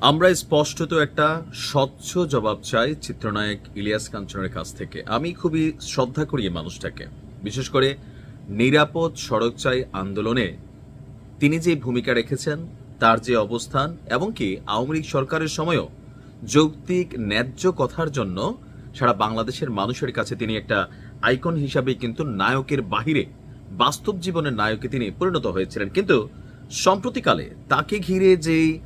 আমরা স্পষ্টত একটা স্বচ্ছ জবাব চাই চিত্রনায়ক ইলিয়াস কাঞ্চনের কাছ থেকে। আমি খুবই শ্রদ্ধা করি এই মানুষটাকে। বিশেষ করে নিরাপদ সড়ক চাই আন্দোলনে। তিনি যে ভূমিকা রেখেছেন, তার যে অবস্থান, এবং কি আওয়ামী লীগ সরকারের সময়ও যৌক্তিক, ন্যায্য কথার জন্য সারা বাংলাদেশের মানুষের কাছে তিনি একটা আইকন হিসাবে কিন্তু নায়কের বাহিরে, বাস্তব জীবনের নায়কে তিনি পরিণত হয়েছিলেন। কিন্তু সম্প্রতিকালে তাকে ঘিরে যেই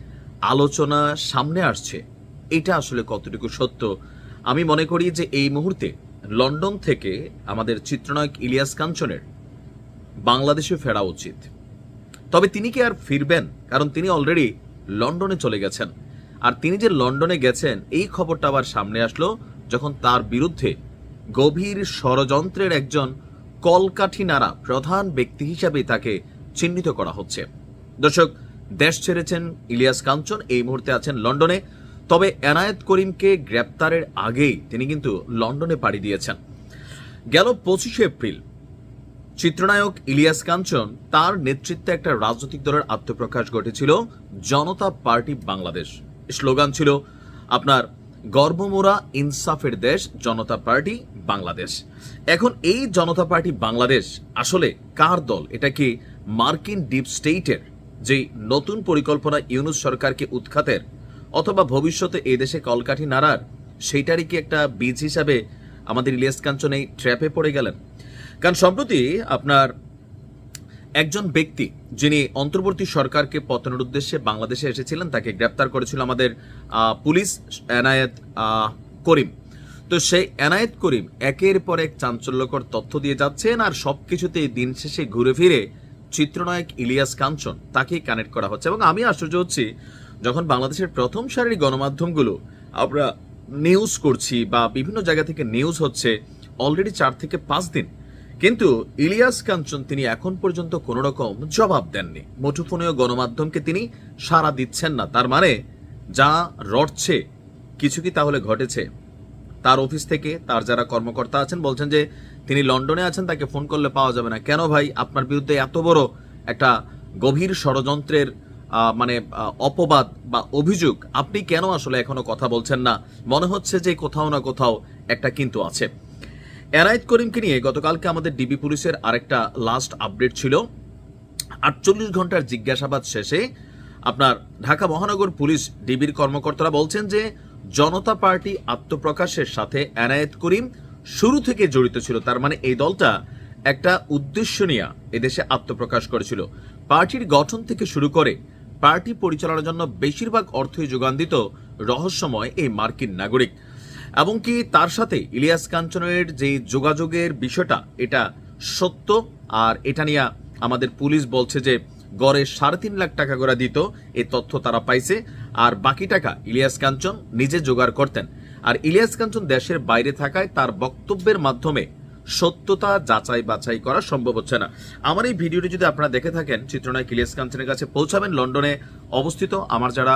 আলোচনা সামনে আসছে। এটা আসলে কতটুকু সত্য? আমি মনে করি যে এই মুহূর্তে লন্ডন থেকে আমাদের চিত্রনায়ক ইলিয়াস কাঞ্চনের বাংলাদেশে ফেরা উচিত। তবে তিনি কি আর ফিরবেন? কারণ তিনি অলরেডি লন্ডনে চলে গেছেন। আর তিনি যে লন্ডনে গেছেন, এই খবরটা আবার সামনে আসলো যখন তার বিরুদ্ধে গভীর ষড়যন্ত্রের একজন কলকাঠি নাড়া প্রধান ব্যক্তি হিসাবে তাকে চিহ্নিত করা হচ্ছে। দর্শক দেশ ছেড়েছেন ইলিয়াস কাঞ্চন, এই মুহূর্তে আছেন লন্ডনে। তবে এনায়েত করিমকে গ্রেপ্তারের আগেই তিনি কিন্তু লন্ডনে পাড়ি দিয়েছেন। গেল পঁচিশে এপ্রিল, চিত্রনায়ক ইলিয়াস কাঞ্চন তার নেতৃত্বে একটা রাজনৈতিক দলের আত্মপ্রকাশ ঘটেছিল, জনতা পার্টি বাংলাদেশ। স্লোগান ছিল, আপনার গর্বমোরা ইনসাফের দেশ, জনতা পার্টি বাংলাদেশ। এখন এই জনতা পার্টি বাংলাদেশ আসলে কার দল? এটা কি মার্কিন ডিপ স্টেটের যে নতুন পরিকল্পনা ইউনুস সরকারকে উৎখাতের অথবা ভবিষ্যতে এই দেশে কলকাঠি নাড়ার, সেইটারই কি একটা বীজ হিসাবে আমাদের ইলিয়াস কাঞ্চন এই ট্র্যাপে পড়ে গেলেন? কারণ সম্প্রতি আপনার একজন ব্যক্তি যিনি অন্তর্বর্তী সরকারকে পতনের উদ্দেশ্যে বাংলাদেশে এসেছিলেন, তাকে গ্রেপ্তার করেছিল আমাদের পুলিশ এনায়েত করিম। তো সেই এনায়েত করিম একের পর এক চাঞ্চল্যকর তথ্য দিয়ে যাচ্ছেন আর সবকিছুতেই দিন শেষে ঘুরে ফিরে চিত্রনায়ক ইলিয়াস কাঞ্চন তাকেই কানেক্ট করা হচ্ছে। এবং আমি আশ্চর্য হচ্ছি, যখন বাংলাদেশের প্রথম সারির গণমাধ্যমগুলো আমরা নিউজ করছি বা বিভিন্ন জায়গা থেকে নিউজ হচ্ছে অলরেডি চার থেকে পাঁচ দিন। কিন্তু ইলিয়াস কাঞ্চন তিনি এখন পর্যন্ত কোন রকম জবাব দেননি। মুঠোফোনীয় গণমাধ্যমকে তিনি সাড়া দিচ্ছেন না। তার মানে যা রটছে, কিছু কি তাহলে ঘটেছে? তার অফিস থেকে তার যারা কর্মকর্তা আছেন বলছেন যে তিনি লন্ডনে আছেন, তাকে ফোন করলে পাওয়া যাবে না। কেন ভাই? আপনার বিরুদ্ধে এত বড় একটা গভীর ষড়যন্ত্রের মানে অপবাদ বা অভিযোগ আপনি কেন আসলে এখনও কথা বলছেন না? মনে হচ্ছে যে কোথাও না কোথাও একটা কিন্তু আছে। এনায়েত করিমকে নিয়ে গতকালকে আমাদের ডিবি পুলিশের আরেকটা লাস্ট আপডেট ছিল। আটচল্লিশ ঘণ্টার জিজ্ঞাসাবাদ শেষে আপনার ঢাকা মহানগর পুলিশ ডিবির কর্মকর্তারা বলছেন যে জনতা পার্টি আত্মপ্রকাশের সাথে এনায়েত করিম শুরু থেকে জড়িত ছিল। তার মানে এই দলটা একটা উদ্দেশ্য নিয়ে এদেশে আত্মপ্রকাশ করেছিল। পার্টির গঠন থেকে শুরু করে পার্টি পরিচালনার জন্য বেশিরভাগ অর্থই যোগান দিত রহস্যময় এই মার্কিন নাগরিক। এবং কি তার সাথে ইলিয়াস কাঞ্চনের যে যোগাযোগের বিষয়টা, এটা সত্য? আর এটা নিয়ে আমাদের পুলিশ বলছে যে গড়ে সাড়ে তিন লাখ টাকা করে দিত এই তথ্য তারা পাইছে। আর বাকি টাকা ইলিয়াস কাঞ্চন নিজে জোগাড় করতেন। আর ইলিয়াস কাঞ্চন দেশের বাইরে থাকায় তার বক্তব্যের মাধ্যমে সত্যতা যাচাই বাছাই করা সম্ভব হচ্ছে না। আমার এই ভিডিওটি যদি আপনারা দেখে থাকেন, চিত্রনায়ক ইলিয়াস কাঞ্চনের কাছে পৌঁছাবেন লন্ডনে অবস্থিত। আমার যারা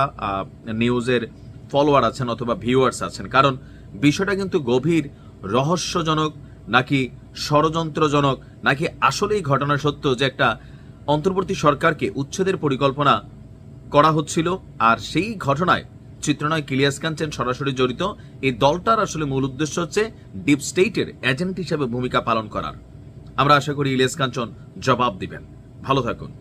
নিউজের ফলোয়ার আছেন অথবা ভিউয়ার্স আছেন, কারণ বিষয়টা কিন্তু গভীর, রহস্যজনক, নাকি ষড়যন্ত্রজনক, নাকি আসলেই ঘটনা সত্য যে একটা অন্তর্বর্তী সরকারকে উচ্ছেদের পরিকল্পনা করা হচ্ছিল, আর সেই ঘটনায় চিত্রনয় কিলিয়াস কাঞ্চেন সরাসরি জড়িত। এই দলটার আসলে মূল উদ্দেশ্য হচ্ছে ডিপ স্টেটের এজেন্ট হিসেবে ভূমিকা পালন করার। আমরা আশা করি ইলিয়াস কাঞ্চন জবাব দিবেন। ভালো থাকুন।